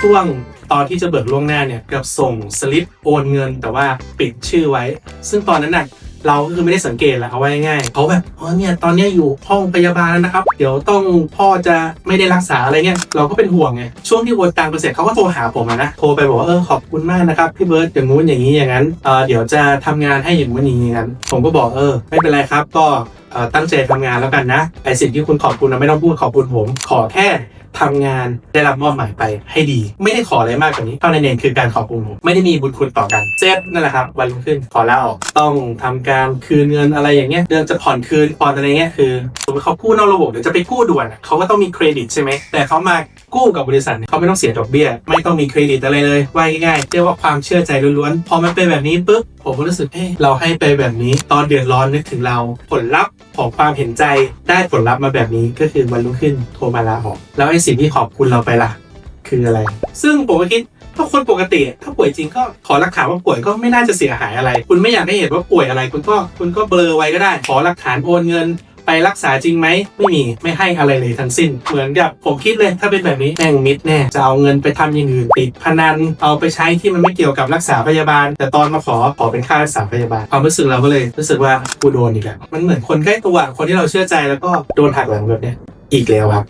ช่วงตอนที่จะเบิกล่วงหน้าเนี่ยเกับส่งสลิปโอนเงิน แต่ว่าปิดชื่อไว้ ซึ่งตอนนั้นน่ะเราก็คือไม่ได้สังเกตแหละเอาไว้ง่ายเขาแบบอ๋อเนี่ยตอนนี้อยู่ห้องพยาบาลแล้วนะครับ เดี๋ยวต้องพ่อจะไม่ได้รักษาอะไรเงี้ยเราก็เป็นห่วงไงช่วงที่โอนตังค์ไปเสร็จเขาก็โทรหาผมนะโทรไปบอกว่าเออขอบคุณมากนะครับพี่เบิร์ตอย่างงู้นอย่างนี้อย่างนั้นเออเดี๋ยวจะทำงานให้อย่างงู้นอย่างนี้อย่างนั้นผมก็บอกเออไม่เป็นไรครับ ก็ ตั้งใจทำงานแล้วกันนะไอสิ่งที่คุณขอบคุณนะไม่ต้องพูดขอบคุณผม ขอแค่ทำงานได้รับมอบหมายไปให้ดี ไม่ได้ขออะไรมากกว่านี้เท่านั้นเองคือการขอบคุณผมไม่ได้มีบุญคุณต่อกันเซฟนั่นแหละครับวันรุ่งขึ้นขอลาออกต้องทำการคืนเงินอะไรอย่างเงี้ยเรื่องจะผ่อนคืนผ่อนอะไรเงี้ยคือสมมติเขากู้นอกระบบเดี๋ยวจะไปกู้ด่วนเขาก็ต้องมีเครดิตใช่ไหมแต่เขามากู้กับบริษัทเนี่ยเขาไม่ต้องเสียดอกเบี้ย ไม่ต้องมีเครดิตอะไรเลยว่าง่ายๆเรียกว่าความเชื่อใจล้วนๆพอมันเป็นแบบนี้ปุ๊บผมก็รู้สึกเฮ้เราให้ไปแบบนี้ ตอนเดือดร้อนนึกถึงเราผลลัพธ์ของความเห็นใจได้ผลลัพธ์มาแบบนี้ก็คือวันรุ่งขึ้นโทรมาลาออก แล้วไอ้สิ่งที่ขอบคุณเราไปล่ะ คืออะไร ซึ่งผมก็คิดถ้าคนปกติ ถ้าป่วยจริงก็ขอหลักฐานว่าป่วยก็ไม่น่าจะเสียหายอะไร คุณไม่อยากให้เห็นว่าป่วยอะไร คุณก็คุณก็เบลอไว้ก็ได้ ขอหลักฐานโอนเงิน ไปรักษาจริงไหมไม่มีไม่ให้อะไรเลยทั้งสิ้น เหมือนกับผมคิดเลยถ้าเป็นแบบนี้แม่งมิดแน่จะเอาเงินไปทำอย่างอื่นติดพนันเอาไปใช้ที่มันไม่เกี่ยวกับรักษาพยาบาล แต่ตอนมาขอขอเป็นค่ารักษาพยาบาลความรู้สึกเราก็เลยรู้สึกว่ากูโดนอีกแล้วมันเหมือนคนใกล้ตัวคนที่เราเชื่อใจแล้วก็โดนหักหลังแบบเนี้ยอีกแล้วครับ